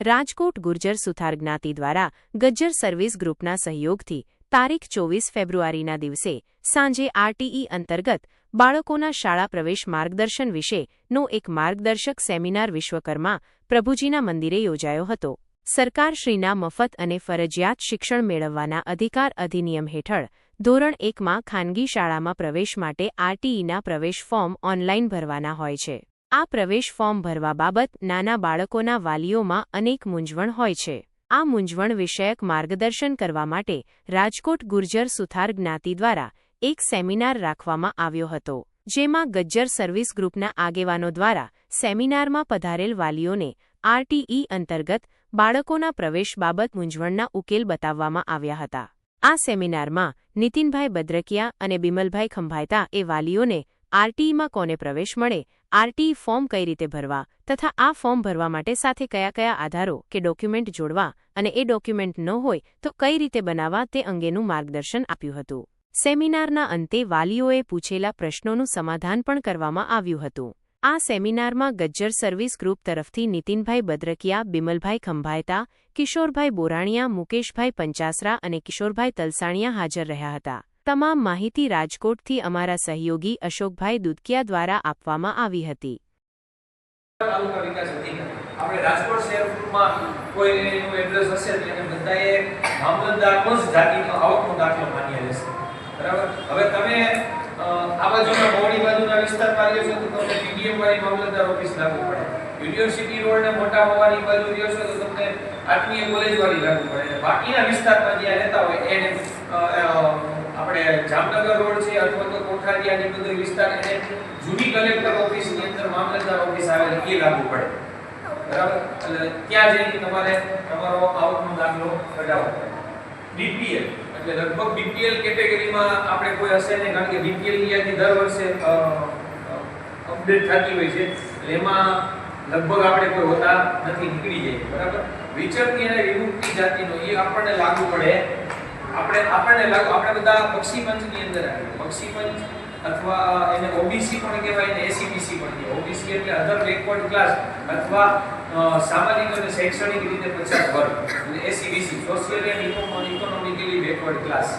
રાજકોટ ગુર્જર સુથાર જ્ઞાતિ દ્વારા ગજ્જર સર્વિસ ગ્રુપના સહયોગથી તારીખ ચોવીસ ફેબ્રુઆરીના દિવસે સાંજે આરટીઈ અંતર્ગત બાળકોના શાળા પ્રવેશ માર્ગદર્શન વિશેનો એક માર્ગદર્શક સેમિનાર વિશ્વકર્મા પ્રભુજીના મંદિરે યોજાયો હતો. સરકારશ્રીના મફત અને ફરજિયાત શિક્ષણ મેળવવાના અધિકાર અધિનિયમ હેઠળ ધોરણ એકમાં ખાનગી શાળામાં પ્રવેશ માટે આરટીઈના પ્રવેશ ફોર્મ ઓનલાઇન ભરવાના હોય છે. આ પ્રવેશ ફોર્મ ભરવા બાબત નાના બાળકોના વાલીઓમાં અનેક મૂંઝવણ હોય છે. આ મૂંઝવણ વિષયક માર્ગદર્શન કરવા માટે રાજકોટ ગુર્જર સુથાર જ્ઞાતિ દ્વારા એક સેમિનાર રાખવામાં આવ્યો હતો, જેમાં ગજ્જર સર્વિસ ગ્રુપના આગેવાનો દ્વારા સેમિનારમાં પધારેલ વાલીઓને આરટીઈ અંતર્ગત બાળકોના પ્રવેશ બાબત મૂંઝવણના ઉકેલ બતાવવામાં આવ્યા હતા. આ સેમિનારમાં નીતિનભાઈ બદ્રકિયા અને બિમલભાઈ ખંભાયતા એ વાલીઓને આરટીઈમાં કોને પ્રવેશ મળે, આરટીઈ ફોર્મ કઈ રીતે ભરવા તથા આ ફોર્મ ભરવા માટે સાથે કયા કયા આધારો કે ડોક્યુમેન્ટ જોડવા અને એ ડોક્યુમેન્ટ ન હોય તો કઈ રીતે બનાવવા તે અંગેનું માર્ગદર્શન આપ્યું હતું. સેમિનારના અંતે વાલીઓએ પૂછેલા પ્રશ્નોનું સમાધાન પણ કરવામાં આવ્યું હતું. આ સેમિનારમાં ગજ્જર સર્વિસ ગ્રુપ તરફથી નીતિનભાઈ બદ્રકિયા, બિમલભાઈ ખંભાયતા, કિશોરભાઈ બોરાણીયા, મુકેશભાઈ પંચાસરા અને કિશોરભાઈ તલસાણિયા હાજર રહ્યા હતા. તમામ માહિતી રાજકોટથી અમારા સહયોગી અશોકભાઈ દુદકિયા દ્વારા આપવામાં આવી હતી. બાકીના વિસ્તારમાં જ્યાં રહેતા હોય એને જામનગર રોડ છે અથવા તો કોઠારિયા ની બધો વિસ્તાર એને જૂની કલેક્ટર ઓફિસની અંદર મામલતદાર ઓફિસ આવે એ લાગુ પડે. બરાબર? એટલે ત્યાં જઈને તમારે તમારો આવકનો દાખલો કઢાવવો પડે. બીપીએલ એટલે લગભગ બીપીએલ કેટેગરીમાં આપણે કોઈ હશે નહીં, કારણ કે બીપીએલની યાદી દર વર્ષે અપડેટ થતી હોય છે. એમાં લગભગ આપણે કોઈ હોતા નથી, નીકળી જાય. બરાબર? વિચરતી અને વિમુક્તિ જાતિનો એ આપણને લાગુ પડે આપણે આપણને લાગુ, આપણે બધા પક્ષી પંચની અંદર આવીએ. પક્ષી પંચ અથવા એને ઓબીસી પણ કહેવાય ને એસીબીસી પણ કહેવાય. ઓબીસી એટલે અધર બેકવર્ડ ક્લાસ અથવા સામાજિક અને શૈક્ષણિક રીતે પછાત વર્ગ. અને SEBC social and economically backward class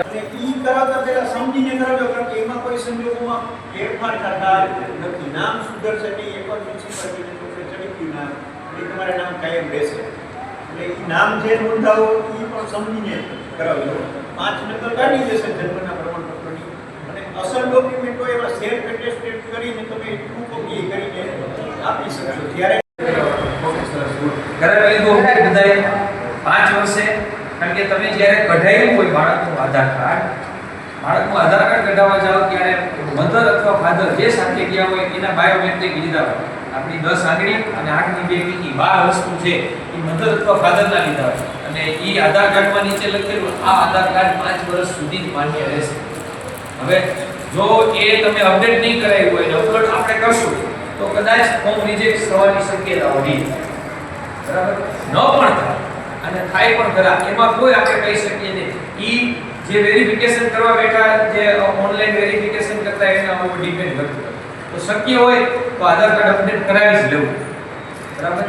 એટલે ઈ કરાવતા પહેલા સમજીને કરાવજો, કારણ કે એમાં કોઈ સંજોગોમાં ફેરફાર થતા નથી. નામ સુધરશે નહીં એકવાર ચોખે ચડી ગયું નામ એ તમારે નામ કાયમ રહેશે. એટલે નામ જે નોંધાવો એ પણ સમજીને કરાવજો પાંચ નકલ કાઢી જશે જન્મના પ્રમાણપત્રની. અને અસલ ડોક્યુમેન્ટો એવા સેલ્ફ એટેસ્ટેડ કરીને તમે ટુ કોપી કરીને આપી શકશો. ત્યારે ઘરે લીધું હોય બધાએ. પાંચ વર્ષે. કારણ કે તમે જ્યારે કઢાવ્યું હોય બાળકનું આધાર કાર્ડ, બાળકનું આધાર કાર્ડ કઢાવવા જાઓ ત્યારે મધર અથવા ફાધર જે સાથે ગયા હોય, એના બાયોમેટ્રિક લીધા હોય. આપણી દસ આંગળી અને આઠની બે કીકી બાર વસ્તુ છે એ મધર અથવા ફાધરના લીધા હોય. અને એ આધાર કાર્ડમાં નીચે લખેલું આ આધાર કાર્ડ પાંચ વર્ષ સુધી જ માન્ય રહેશે. હવે જો એ તમે અપડેટ નહીં કરાવ્યું હોય અપલોડ આપણે કરશું, તો કદાચ ફોર્મ રિજેક્ટ થવાની શક્યતા વધી. બરાબર? ન પણ થાય. અને થાય પણ ખરા. એમાં કોઈ આપણે કહી શકીએ નહીં. ઈ જે વેરિફિકેશન કરવા બેઠા જે ઓનલાઈન વેરિફિકેશન કરતા એના ઉપર ડિપેન્ડ કરતું તો શક્ય હોય તો આધાર કાર્ડ અપડેટ કરાવી જ લેવું. બરાબર?